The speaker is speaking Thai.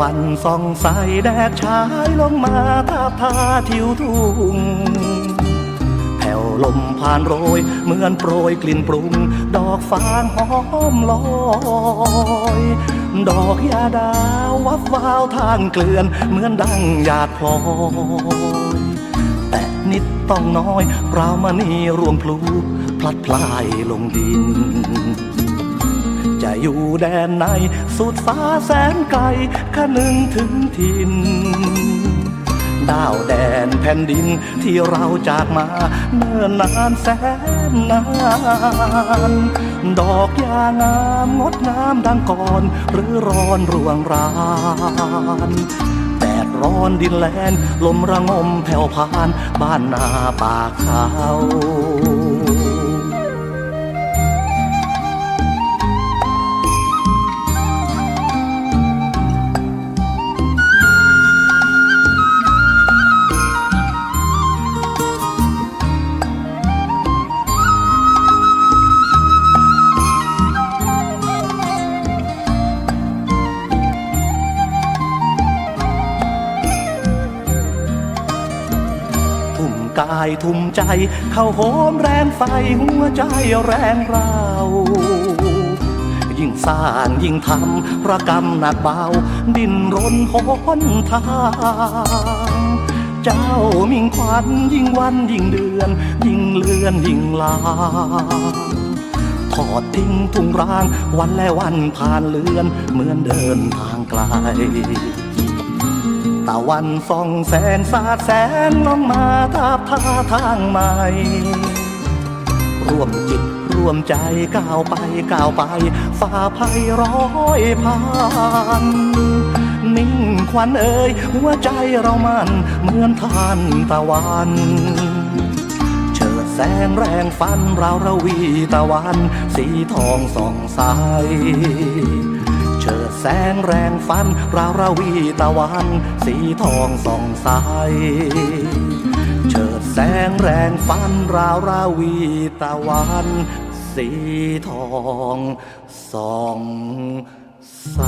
วันส่องใสแดดฉายลงมาทาบทาทิวทุ่งแผ่วลมผ่านโรย เหมือนโปรยกลิ่นปรุง ดอกฟางหอมลอย ดอกยาดาววับวาวทางเกลื่อน เหมือนดังหยาดพลอยแต่นิดต้องน้อยเรามานี่รวมพลูพลัดพลายลงดิน จะอยู่แดนไหน สุดฟ้าแสนไกลคะนึงถึงถิ่นดาวแดนแผ่นดินที่เราจากมาเนิ่นนานแสนนาน ดอกยางามงดงามดังก่อน หรือร้อนรวงรานแดดร้อนดินแลนลมระงมแผ่วพาน บ้านนาป่าเขา กายทุ่มใจ เข้าโหมแรงไฟหัวใจแรงเรายิ่งสร้างยิ่งทำประกรรมหนักเบา ดิ้นรนหนทางเจ้ามิ่งควันยิ่งวันยิ่งเดือน ยิ่งเลือนยิ่งลางทอดทิ้งทุ่งร้าง วันและวันผ่านเลือน เหมือนเดินทางไกล ตะวันส่องแสงสาดแสงลงมาทาบท่าทางใหม่ ร่วมจิตร่วมใจก้าวไปก้าวไป ฝ่าภัยร้อยผ่านนิ่งควันเอ่ยหัวใจเรามันเหมือนทานตะวันเฉิดแสงแรงฟันเราระวีตะวัน สีทองส่องใส กิดแสงแรงฟัน ราวราวีตะวัน สีทองส่องใสเฉิดแสงแรงฟัน ราวราวีตะวัน สีทองส่องใส